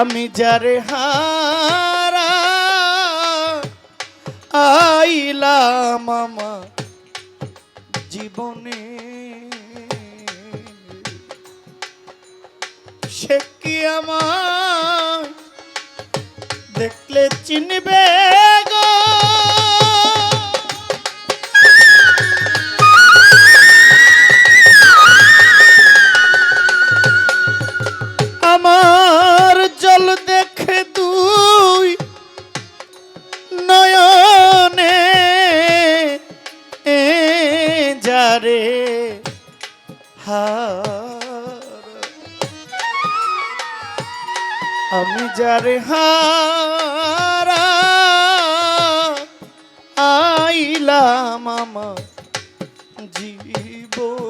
আমি যারে হারা আইলাম আমার জীবনে। সে কি আমার দেখলে চিনবে গো? যারে হারা আইলাম আমার জীবনে।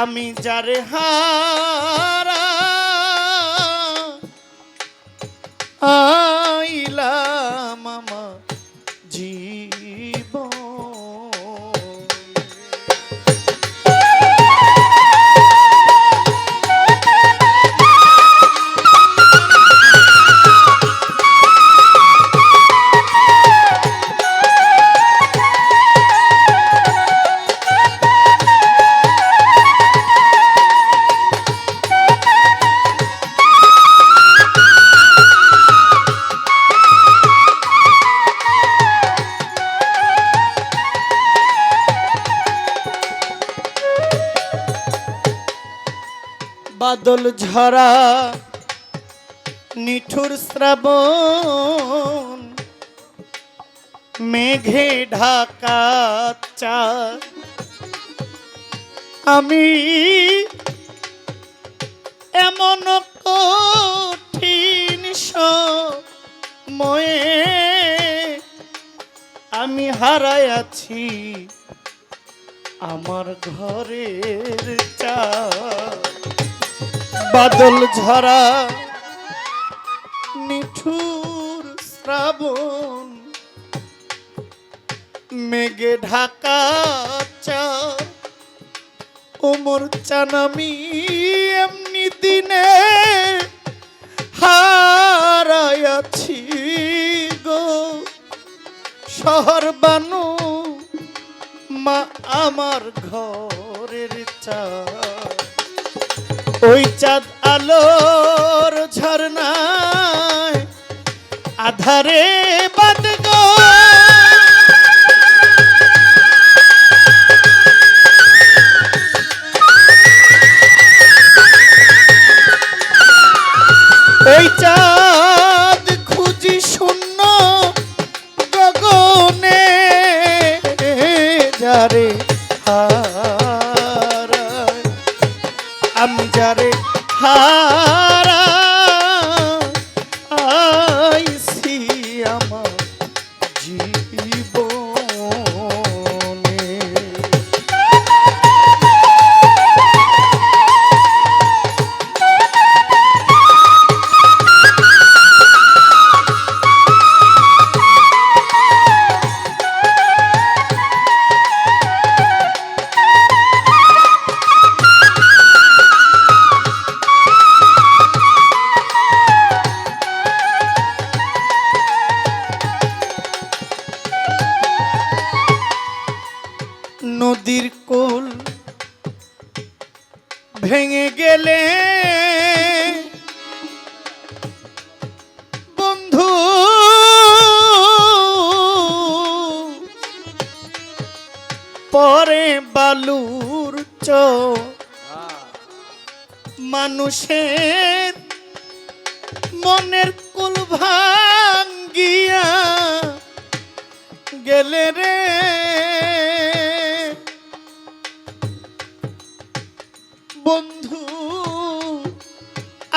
আমি যারে হারা আইলাম বাদল ঝরা নিঠুর শ্রাবণ, মেঘে ঢাকা চা আমি এমন কঠিন সময়ে আমি হারাই আছি আমার ঘরের চা বাদল ঝরা, নিঠুর শ্রাবণ, মেঘে ঢাকা চা ওমর চানামি, এমনি দিনে হারায়াছি গো। শহর বানু, মা আমার ঘরের চা ওই চাঁদ আলোর ঝর্ণায় আধারে বাদ পরে বালুর চ মানুষের মনের কুল ভাঙ্গিয়া গেলে রে। বন্ধু,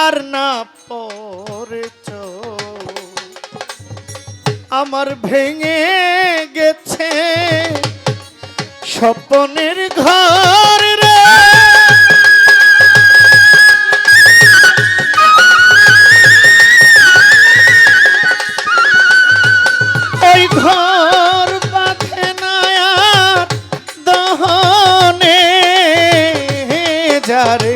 আর না পরে আমার ভেঙে গেছে স্বপনের ঘর রে। ওই ঘর বাঁধে নায়ার দহনে যারে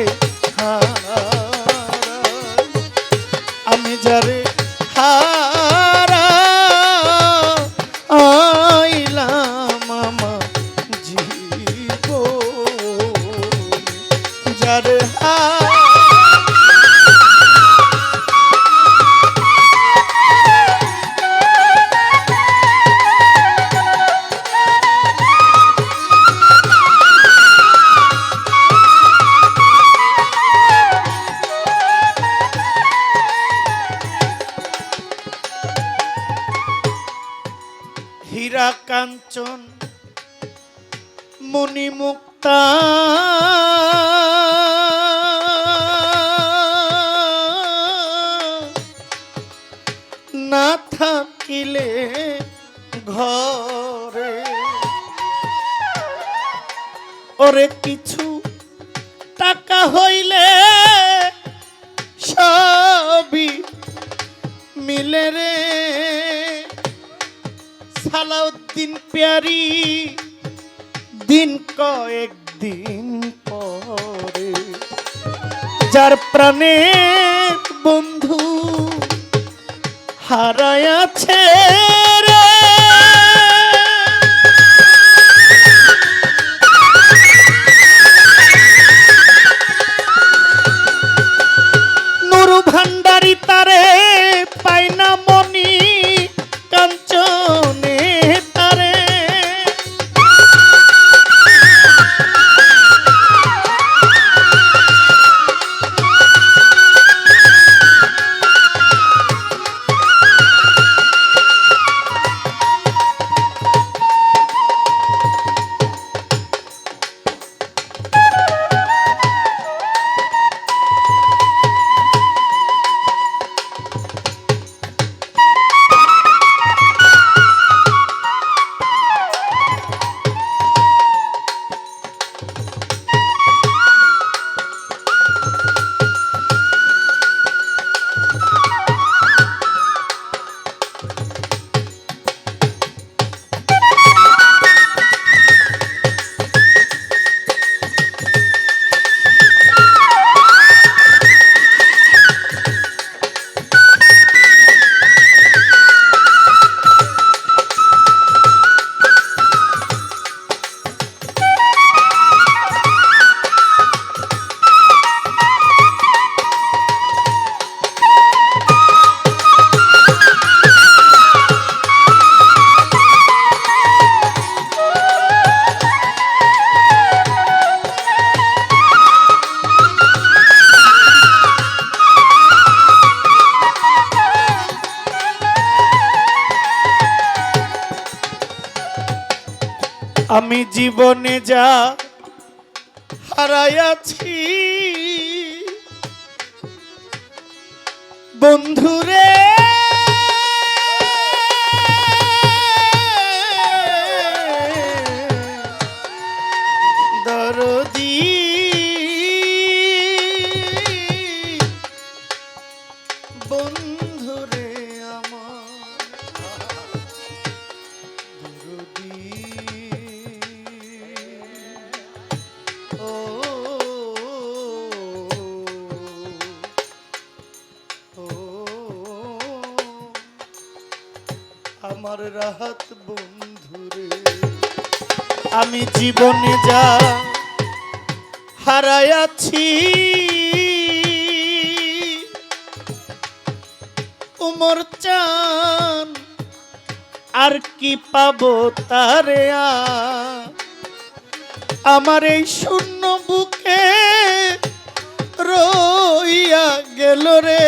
ওরে কিছু টাকা হইলে সবই মিলে রে। সালাউদ্দিন প্যারি দিন কয়েক দিন পরে যার প্রাণে বন্ধু হারায়াছে। আমি জীবনে যা হারাইয়াছি বন্ধুরে দরদি বন্ধুরে। রাহাত বন্ধুরে আমি জীবনে যা হারায়াছি, উমর চান, আর কি পাবো তারে আমার এই শূন্য বুকে রইয়া গেল রে।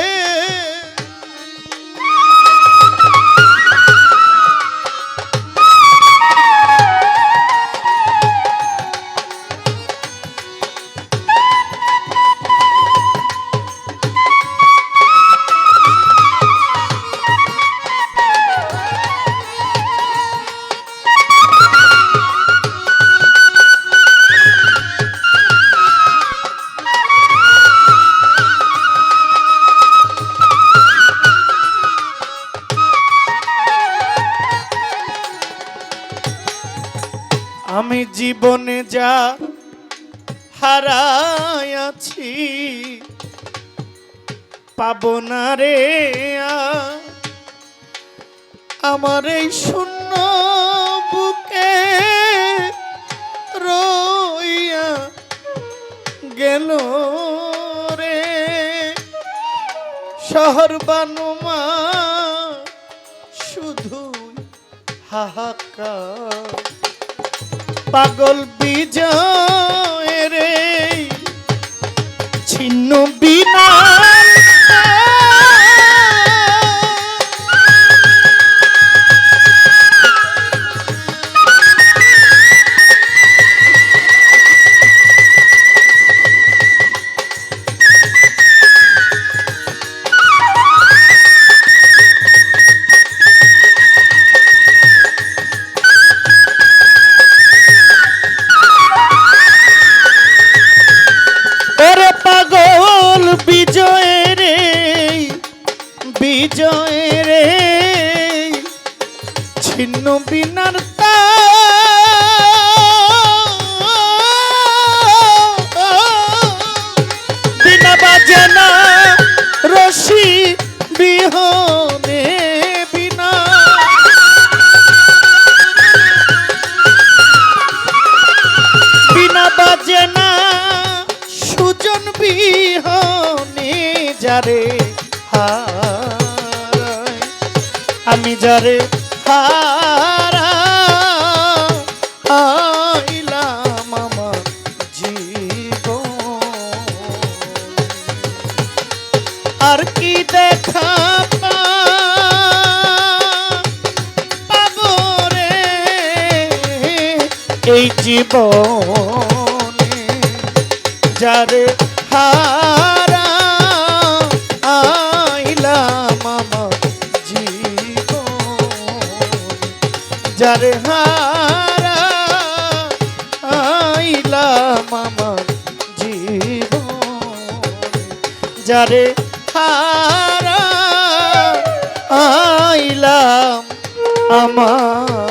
জীবনে যা হারায়াছি, পাব না রে। আমার এই শূন্য বুকে রইয়া গেল রে শহর বানুমা শুধু হাহাকার পাগল বিজয় রে। ছিন্ন বিনা যারে হারা আইলাম আমার জীবন। আর কি দেখা পাবো রে এই জীবনে? যারে হারা যারে হারা আইলাম আমার জীবন। যারে হারা আইলাম আমার